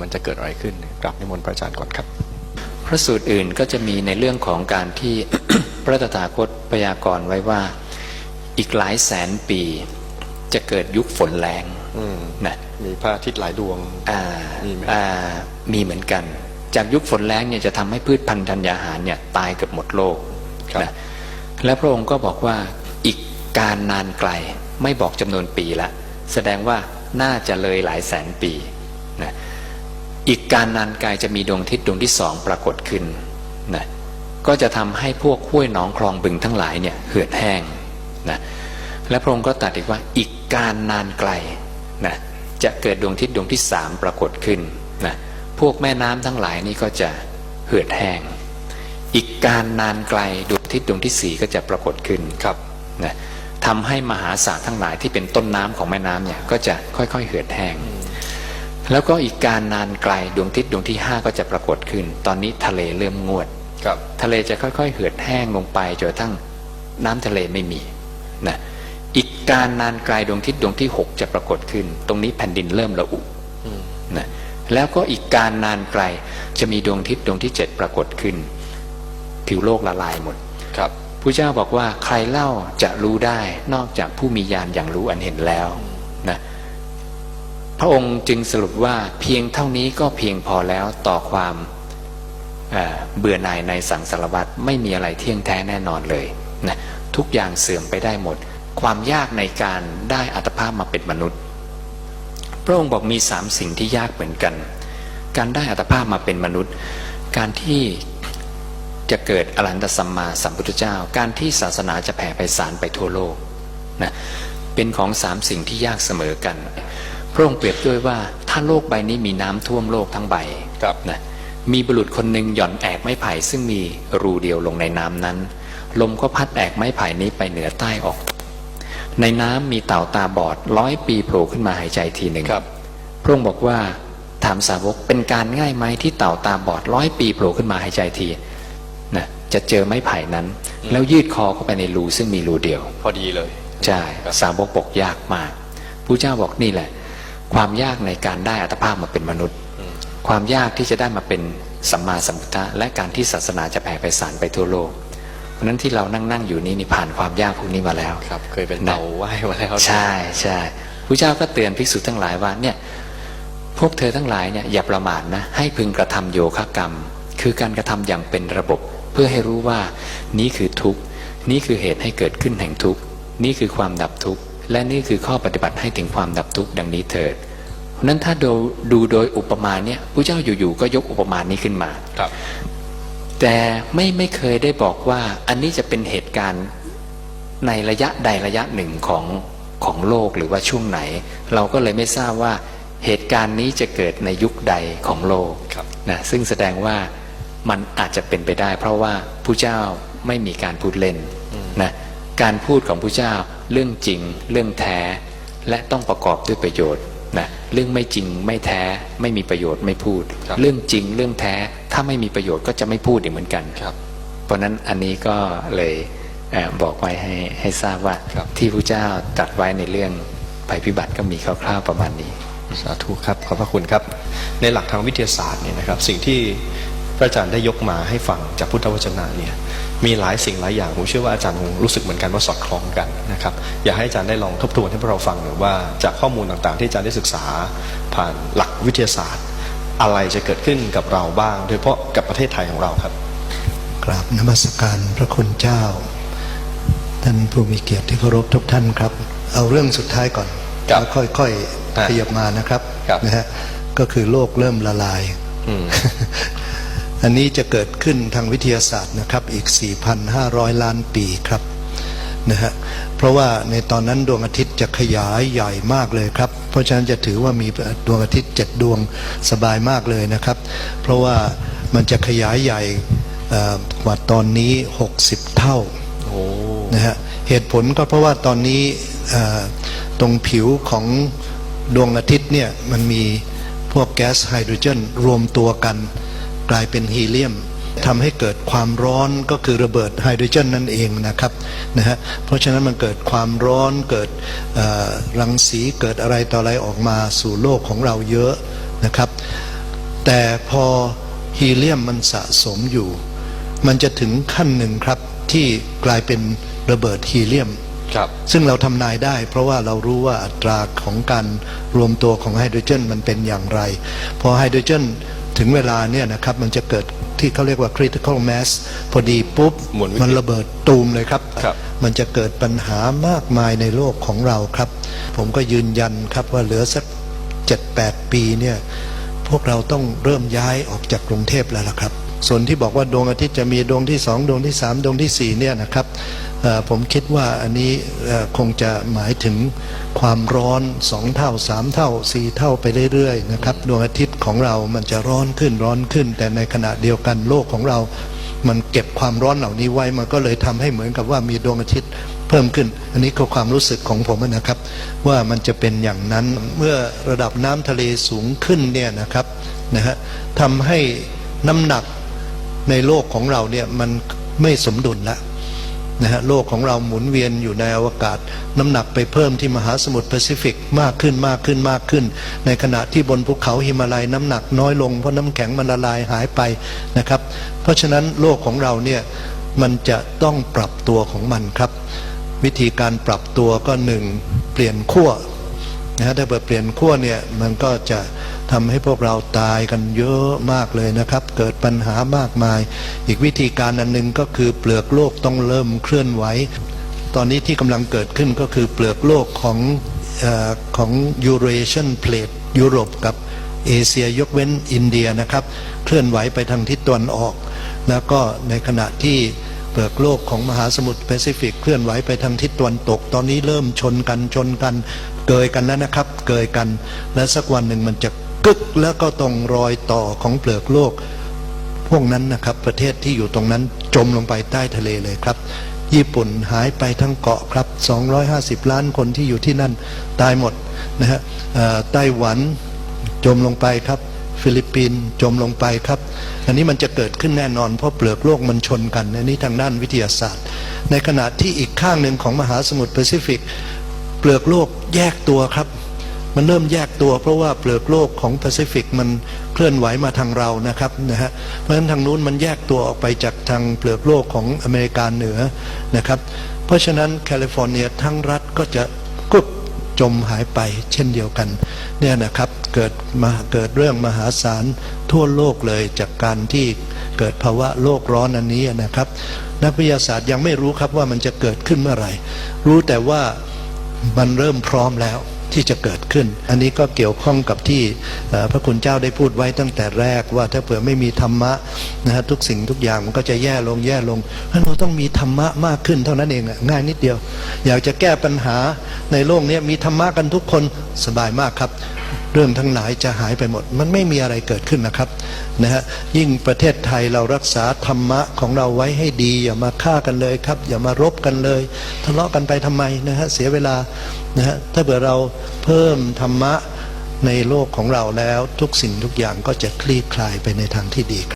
มันจะเกิดอะไรขึ้นกราบนิมนต์พระอาจารย์ก่อนครับพระสูตรอื่นก็จะมีในเรื่องของการที่พระตถาคตพยากรณ์ไว้ว่าอีกหลายแสนปี จะเกิดยุคฝนแรงอืมนะมีพระอาทิตย์หลายดวงอ่ามีไหมอ่ามีเหมือนกัน จากยุคฝนแรงเนี่ยจะทำให้พืชพันธุ์ธัญญาหารเนี่ยตายเกือบหมดโลกครับนะและพระองค์ก็บอกว่าอีกการนานไกลไม่บอกจำนวนปีละ แสดงว่าน่าจะเลยหลายแสนปีนะ อีกการนานไกลจะมีดวงทิตย์ดวงที่สองปรากฏขึ้นนะก็จะทำให้พวกห้วยหนองคลองบึงทั้งหลายเนี่ยเหือดแห้งนะและพระองค์ก็ตรัดอีกว่าอีกการนานไกลนะจะเกิดดวงทิตย์ดวงที่สามปรากฏขึ้นนะพวกแม่น้ำทั้งหลายนี่ก็จะเหือดแห้ง อีกการนานไกลดวงทิตย์ดวงที่สี่ก็จะปรากฏขึ้นครับนะทำให้มหาสารทั้งหลายที่เป็นต้นน้ำของแม่น้ำเนี่ยก็จะค่อยๆเหือดแห้ง แล้วก็อีกการนานไกลดวงอาทิตย์ดวงที่ห้าก็จะปรากฏขึ้น ตอนนี้ทะเลเริ่มงวดครับทะเลจะค่อยๆเหือดแห้งลงไปจนกระทั่งน้ำทะเลไม่มีนะอีกการนานไกลดวงอาทิตย์ดวงที่หกจะปรากฏขึ้น ตรงนี้แผ่นดินเริ่มระอุอืมนะแล้วก็อีกการนานไกลจะมีดวงอาทิตย์ดวงที่เจ็ดปรากฏขึ้น ผิวโลกละลายหมดครับพระเจ้าบอกว่าใครเล่าจะรู้ได้นอกจากผู้มีญาณอย่างรู้อันเห็นแล้วนะ พระองค์จึงสรุปว่าเพียงเท่านี้ก็เพียงพอแล้วต่อความเเบื่อหน่ายในสังสารวัฏไม่มีอะไรเที่ยงแท้แน่นอนเลยนะทุกอย่างเสื่อมไปได้หมด ความยากในการได้อัตภาพมาเป็นมนุษย์ พระองค์บอกมีสามสิ่งที่ยากเหมือนกัน การได้อัตภาพมาเป็นมนุษย์ การที่จะเกิดอรหันตสัมมาสัมพุทธเจ้า การที่ศาสนาจะแผ่ไพศาลไปทั่วโลกนะเป็นของสามสิ่งที่ยากเสมอกัน พระองค์เปรียบด้วยว่าถ้าโลกใบนี้มีน้ำท่วมโลกทั้งใบครับนะมีบุรุษคนหนึ่งหย่อนแอกไม้ไผ่ซึ่งมีรูเดียวลงในน้ำนั้น ลมก็พัดแอกไม้ไผ่นี้ไปเหนือใต้ออก ในน้ำมีเต่าตาบอดร้อยปีโผล่ขึ้นมาหายใจทีหนึ่งครับพระองค์บอกว่าถามสาวกเป็นการง่ายไหมที่เต่าตาบอดร้อยปีโผล่ขึ้นมาหายใจทีนะจะเจอไม้ไผ่นั้น แล้วยืดคอเข้าไปในรูซึ่งมีรูเดียว พอดีเลย ใช่ครับสาวกบอกยากมากพระเจ้าบอกนี่แหละ ความยากในการได้อัตภาพมาเป็นมนุษย์อืมความยากที่จะได้มาเป็นสัมมาสัมพุทธะและการที่ศาสนาจะแผ่ไพศาลไปทั่วโลกเพราะฉะนั้นที่เรานั่งนั่งๆอยู่นี้นี่ผ่านความยากพวกนี้มาแล้วครับ เคยเป็นเตาไหว้มาแล้วใช่ใช่พระเจ้าก็เตือนภิกษุทั้งหลายว่าเนี่ยพวกเธอทั้งหลายเนี่ยอย่าประมาทนะให้พึงกระทำโยคะกรรม คือการกระทำอย่างเป็นระบบเพื่อให้รู้ว่า นี้คือทุกข์ นี่คือเหตุให้เกิดขึ้นแห่งทุกข์ นี่คือความดับทุกข์ และนี่คือข้อปฏิบัติให้ถึงความดับทุกข์ดังนี้เถิดเพราะฉะนั้นถ้าดูดูโดยอุปมาเนี่ยพระเจ้าอยู่ๆก็ยกอุปมานี้ขึ้นมาครับ แต่ไม่ไม่เคยได้บอกว่าอันนี้จะเป็นเหตุการณ์ในระยะใดระยะหนึ่งของของโลกหรือว่าช่วงไหน เราก็เลยไม่ทราบว่าเหตุการณ์นี้จะเกิดในยุคใดของโลกครับนะซึ่งแสดงว่ามันอาจจะเป็นไปได้ เพราะว่าผู้เจ้าไม่มีการพูดเล่นนะการพูดของผู้เจ้า เรื่องจริง เรื่องแท้ และต้องประกอบด้วยประโยชน์นะเรื่องไม่จริงไม่แท้ไม่มีประโยชน์ไม่พูดครับเรื่องจริงเรื่องแท้ถ้าไม่มีประโยชน์ก็จะไม่พูดอีกเหมือนกันครับเพราะฉะนั้นอันนี้ก็เลยเอ่อบอกไว้ให้ให้ทราบว่าครับที่พระเจ้าตรัดไว้ในเรื่องภัยพิบัติก็มีคร่าวๆประมาณนี้สาธุครับขอบพระคุณครับ ในหลักทางวิทยาศาสตร์เนี่ยนะครับ สิ่งที่ พระอาจารย์ได้ยกมาให้ฟังจากพุทธวจนะเนี่ยมีหลายสิ่งหลายอย่างผมเชื่อว่าอาจารย์คงรู้สึกเหมือนกันว่าสอดคล้องกันนะครับอยากให้อาจารย์ได้ลองทบทวนให้พวกเราฟังหน่อยว่าจากข้อมูลต่างๆ ที่อาจารย์ได้ศึกษาผ่านหลักวิทยาศาสตร์ อะไรจะเกิดขึ้นกับเราบ้าง โดยเฉพาะกับประเทศไทยของเราครับกราบนมัสการพระคุณเจ้าท่านผู้มีเกียรติที่เคารพทุกท่านครับ เอาเรื่องสุดท้ายก่อนครับแล้วค่อยอะๆขยับมานะครับครับนะฮะก็คือโลกเริ่มละลายอืม อันนี้จะเกิดขึ้นทางวิทยาศาสตร์นะครับอีก 4,500 ล้านปีครับนะฮะเพราะว่าในตอนนั้นดวงอาทิตย์จะขยายใหญ่มากเลยครับ เพราะฉะนั้นจะถือว่ามีดวงอาทิตย์เจ็ดดวงสบายมากเลยนะครับ เพราะว่ามันจะขยายใหญ่เอ่อกว่าตอนนี้ 60 เท่าโอ้นะฮะเหตุผลก็เพราะว่าตอนนี้เอ่อตรงผิวของดวงอาทิตย์เนี่ยมันมีพวกแก๊สไฮโดรเจนรวมตัวกัน กลายเป็นฮีเลียมทำให้เกิดความร้อนก็คือระเบิดไฮโดรเจนนั่นเองนะครับนะฮะเพราะฉะนั้นมันเกิดความร้อนเกิดเอ่อรังสีเกิดอะไรต่ออะไรออกมาสู่โลกของเราเยอะนะครับ แต่พอฮีเลียมมันสะสมอยู่ มันจะถึงขั้นหนึ่งครับที่กลายเป็นระเบิดฮีเลียมครับซึ่งเราทำนายได้ เพราะว่าเรารู้ว่าอัตราของการรวมตัวของไฮโดรเจนมันเป็นอย่างไร พอไฮโดรเจน ถึงเวลาเนี่ยนะครับมันจะเกิดที่เขาเรียกว่า critical mass พอดีปุ๊บหมุนวิกฤตมันระเบิดตูมเลยครับครับ มันจะเกิดปัญหามากมายในโลกของเราครับ ผมก็ยืนยันครับว่าเหลือสัก 7-8 ปีเนี่ยพวกเราต้องเริ่มย้ายออกจากกรุงเทพแล้วล่ะครับ ส่วนที่บอกว่าดวงอาทิตย์จะมีดวงที่สองดวงที่สามดวงที่สี่เนี่ยนะครับเอ่อ ผมคิดว่าอันนี้คงจะหมายถึงความร้อนสองเท่าสามเท่าสี่เท่าไปเรื่อยๆนะครับดวงอาทิตย์ของเรามันจะร้อนขึ้นร้อนขึ้น แต่ในขณะเดียวกันโลกของเรา มันเก็บความร้อนเหล่านี้ไว้ มันก็เลยทำให้เหมือนกับว่ามีดวงอาทิตย์เพิ่มขึ้น อันนี้คือความรู้สึกของผมนะครับ ว่ามันจะเป็นอย่างนั้นเมื่อระดับน้ำทะเลสูงขึ้นเนี่ยนะครับนะฮะทำให้น้ำหนักในโลกของเราเนี่ยมันไม่สมดุลแล้ว นะฮะโลกของเราหมุนเวียนอยู่ในอวกาศ น้ำหนักไปเพิ่มที่มหาสมุทรแปซิฟิกมากขึ้นมากขึ้นมากขึ้น ในขณะที่บนภูเขาหิมาลัยน้ำหนักน้อยลงเพราะน้ำแข็งมันละลายหายไปนะครับ เพราะฉะนั้นโลกของเราเนี่ยมันจะต้องปรับตัวของมันครับ วิธีการปรับตัวก็หนึ่งเปลี่ยนขั้ว นะฮะถ้าเกิดเปลี่ยนขั้วเนี่ยมันก็จะทำให้พวกเราตายกันเยอะมากเลยนะครับ เกิดปัญหามากมาย อีกวิธีการอันหนึ่งก็คือเปลือกโลกต้องเริ่มเคลื่อนไหวตอนนี้ที่กำลังเกิดขึ้นก็คือเปลือกโลกของอของยูเรเชียนเพลทยุโรปกับเอเชียยกเว้นอินเดียนะครับ เคลื่อนไหวไปทางทิศตะวันออก แล้วก็ในขณะที่เปลือกโลกของมหาสมุทรแปซิฟิกเคลื่อนไหวไปทางทิศตะวันตก ตอนนี้เริ่มชนกันชนกัน เกยกันแล้วนะครับ เกยกัน และสักวันหนึ่งมันจะกึกแล้วก็ตรงรอยต่อของเปลือกโลก พวกนั้นนะครับ ประเทศที่อยู่ตรงนั้นจมลงไปใต้ทะเลเลยครับ ญี่ปุ่นหายไปทั้งเกาะครับ 250 ล้านคนที่อยู่ที่นั่นตายหมดนะฮะไต้หวันจมลงไปครับ ฟิลิปปินส์จมลงไปครับ อันนี้มันจะเกิดขึ้นแน่นอนเพราะเปลือกโลกมันชนกันอันนี้ทางด้านวิทยาศาสตร์ ในขณะที่อีกข้างหนึ่งของมหาสมุทรแปซิฟิก เปลือกโลกแยกตัวครับ มันเริ่มแยกตัว เพราะว่าเปลือกโลกของแปซิฟิกมันเคลื่อนไหวมาทางเรานะครับนะฮะเพราะฉะนั้นทางนู้นมันแยกตัวออกไปจากทางเปลือกโลกของอเมริกาเหนือนะครับ เพราะฉะนั้นแคลิฟอร์เนียทั้งรัฐก็จะกุบจมหายไปเช่นเดียวกันเนี่ยนะครับเกิดมาเกิดเรื่องมหาศาลทั่วโลกเลยจากการที่เกิดภาวะโลกร้อนอันนี้นะครับ นักวิทยาศาสตร์ยังไม่รู้ครับว่ามันจะเกิดขึ้นเมื่อไหร่ รู้แต่ว่า มันเริ่มพร้อมแล้วที่จะเกิดขึ้น อันนี้ก็เกี่ยวข้องกับที่พระคุณเจ้าได้พูดไว้ตั้งแต่แรกว่าถ้าเผื่อไม่มีธรรมะนะฮะทุกสิ่งทุกอย่างมันก็จะแย่ลงแย่ลงเพราะเราต้องมีธรรมะมากขึ้นเท่านั้นเองง่ายนิดเดียว อยากจะแก้ปัญหาในโลกนี้มีธรรมะกันทุกคนสบายมากครับ เรื่องทั้งหลายจะหายไปหมด มันไม่มีอะไรเกิดขึ้นนะครับนะฮะยิ่งประเทศไทยเรารักษาธรรมะของเราไว้ให้ดี อย่ามาฆ่ากันเลยครับ อย่ามารบกันเลย ทะเลาะกันไปทำไมนะฮะเสียเวลานะฮะถ้าเผื่อเราเพิ่มธรรมะในโลกของเราแล้วทุกสิ่งทุกอย่างก็จะคลี่คลายไปในทางที่ดีครับ